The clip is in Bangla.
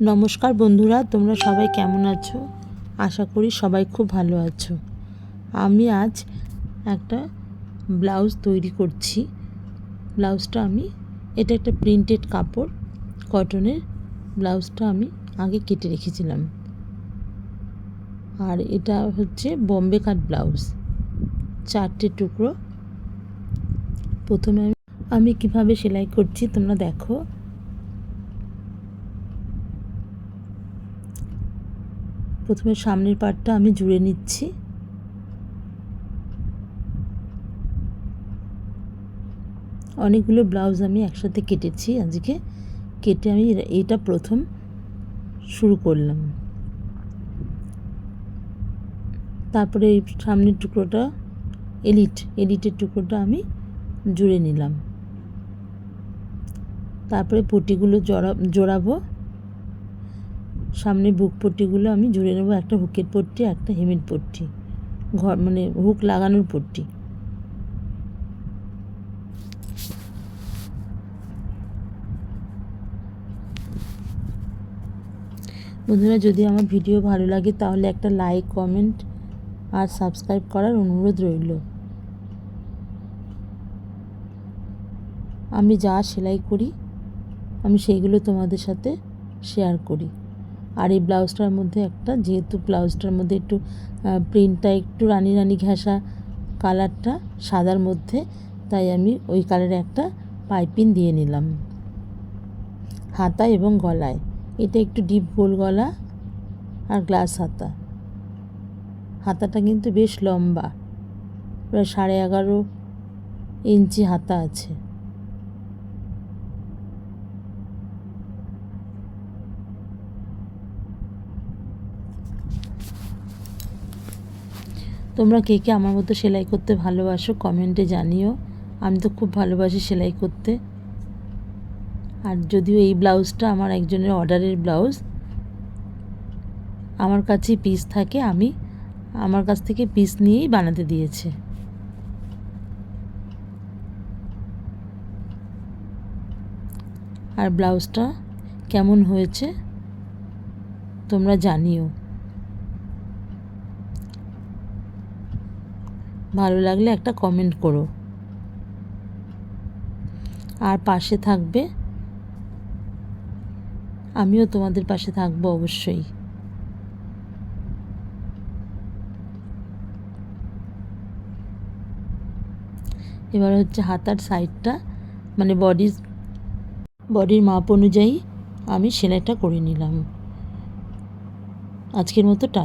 নমস্কার বন্ধুরা, তোমরা সবাই কেমন আছো? আশা করি সবাই খুব ভালো আছো। আমি আজ একটা ব্লাউজ তৈরি করছি। ব্লাউজটা আমি, এটা একটা প্রিন্টেড কাপড়। কটনের ব্লাউজটা আমি আগে কেটে রেখেছিলাম। আর এটা হচ্ছে বম্বে কাট ব্লাউজ। চারটে টুকরো। প্রথমে আমি কীভাবে সেলাই করছি তোমরা দেখো। প্রথমে সামনের পাটটা আমি জুড়ে নিচ্ছি। অনেকগুলো ব্লাউজ আমি একসাথে কেটেছি। আজকে কেটে আমি এটা প্রথম শুরু করলাম। তারপরে এই সামনের টুকরোটা, এলিট, এলিটের টুকরোটা আমি জুড়ে নিলাম। তারপরে পটিগুলো জড়া, জোড়াবো। সামনে বুক পট্টিগুলো আমি জুড়ে নেব, একটা হুকের পট্টি, একটা হেমির পট্টি। ঘর মানে হুক লাগানোর পট্টি। বন্ধুরা, যদি আমার ভিডিও ভালো লাগে, তাহলে একটা লাইক, কমেন্ট আর সাবস্ক্রাইব করার অনুরোধ রইল। আমি যা সেলাই করি, আমি সেইগুলো তোমাদের সাথে শেয়ার করি। আর এই ব্লাউজটার মধ্যে একটা, যেহেতু ব্লাউজটার মধ্যে একটু প্রিন্টটা একটু রানি রানি ঘেঁষা কালারটা সাদার মধ্যে, তাই আমি ওই কালারে একটা পাইপিং দিয়ে নিলাম। হাতা এবং গলায়। এটা একটু ডিপ গোল গলা আর গ্লাস হাতা। হাতাটা কিন্তু বেশ লম্বা, প্রায় সাড়ে এগারো ইঞ্চি হাতা আছে। তোমরা কে কে আমার মতো সেলাই করতে ভালোবাসো কমেন্টে জানিও। আমি তো খুব ভালোবাসি সেলাই করতে। আর যদিও এই ব্লাউজটা আমার একজনের অর্ডারের ব্লাউজ, আমার কাছে পিস থাকে, আমি আমার কাছ থেকে পিস নিয়েই বানাতে দিয়েছে। আর ব্লাউজটা কেমন হয়েছে তোমরা জানিও। ভালো লাগলে একটা কমেন্ট করো। আর পাশে থাকবে, আমিও তোমাদের পাশে থাকব অবশ্যই। এবার হচ্ছে হাতার সাইডটা মানে বডির বডির মাপ অনুযায়ী আমি সেলাইটা করে নিলাম। আজকের মতো টাটা।